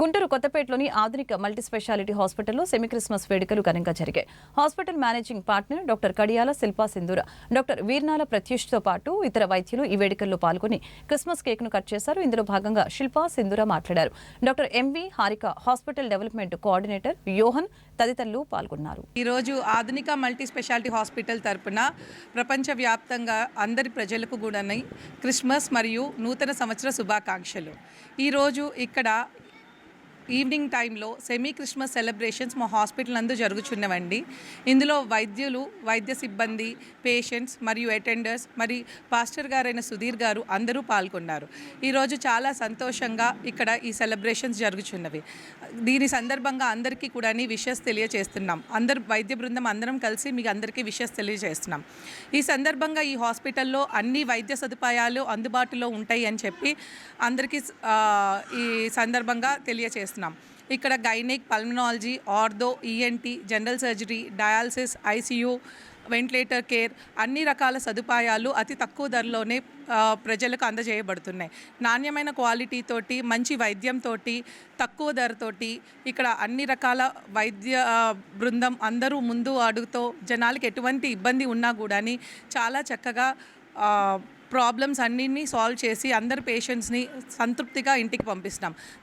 గుంటూరు కొత్తపేటలోని ఆధునిక multi speciality హాస్పిటల్లో సెమీ క్రిస్మస్ వేడుకలు ఘనంగా జరిగాయి. Hospital managing partner doctor Kadiyala Shilpa Sindhura doctor Veernala ప్రత్యూష్తో పాటు ఇతర వైద్యులు ఈ వేడుకల్లో పాల్గొని క్రిస్మస్ కేక్ను కట్ చేశారు. ఇందులో భాగంగా శిల్పా సింధూర మాట్లాడారు. Doctor MV Harika hospital development coordinator Yohan తదితరులు పాల్గొన్నారు. ఈరోజు ఆధునిక మల్టీ స్పెషాలిటీ హాస్పిటల్ తరపున ప్రపంచవ్యాప్తంగా అందరి ప్రజలకు కూడా క్రిస్మస్ మరియు నూతన సంవత్సర శుభాకాంక్షలు. ఈరోజు ఇక్కడ ఈవినింగ్ టైంలో సెమీ క్రిస్మస్ సెలబ్రేషన్స్ మా హాస్పిటల్ నందు జరుగుచున్నవండి. ఇందులో వైద్యులు వైద్య సిబ్బంది పేషెంట్స్ మరియు అటెండర్స్ మరి పాస్టర్ గారైన సుధీర్ గారు అందరూ పాల్గొన్నారు. ఈరోజు చాలా సంతోషంగా ఇక్కడ ఈ సెలబ్రేషన్స్ జరుగుచున్నవి. దీని సందర్భంగా అందరికీ కూడా విషెస్ తెలియజేస్తున్నాం అందరు వైద్య బృందం అందరం కలిసి మీకు అందరికీ విషెస్ తెలియజేస్తున్నాం. ఈ సందర్భంగా ఈ హాస్పిటల్లో అన్ని వైద్య సదుపాయాలు అందుబాటులో ఉంటాయి అని చెప్పి అందరికీ ఈ సందర్భంగా తెలియజేస్తున్నాం ఇక్కడ gynaec pulmonology ortho ENT general surgery dialysis ICU ventilator care అన్ని రకాల సదుపాయాలు అతి తక్కువ ధరలోనే ప్రజలకు అందజేయబడుతున్నాయి. నాణ్యమైన క్వాలిటీ తోటి మంచి వైద్యంతో తక్కువ ధరతోటి ఇక్కడ అన్ని రకాల వైద్య బృందం అందరూ ముందు అడుగుతో జనాలకు ఎటువంటి ఇబ్బంది ఉన్నా కూడా చాలా చక్కగా ప్రాబ్లమ్స్ అన్నింటినీ సాల్వ్ చేసి అందరు పేషెంట్స్ని సంతృప్తిగా ఇంటికి పంపిస్తున్నాం.